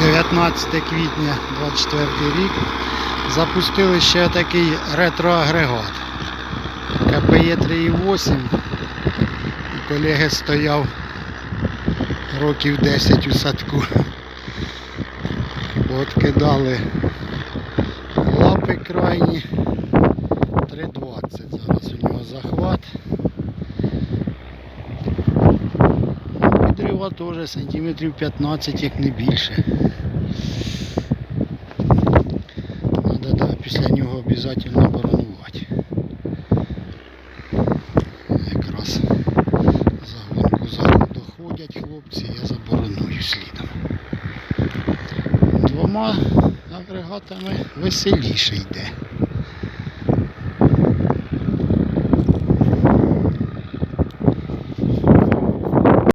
17 квітня 24 рік. Запустили ще такий ретроагрегат. КПЄ 3.8. У колеги стояв років 10 у садку. Откидали лапи крайні. 3,20 зараз у нього захват. Підрива теж сантиметрів 15, як не більше. Надо да, після нього обов'язково боронувати. Якраз загонку зараз доходять хлопці, я забороную слідом. Двома агрегатами веселіше йде.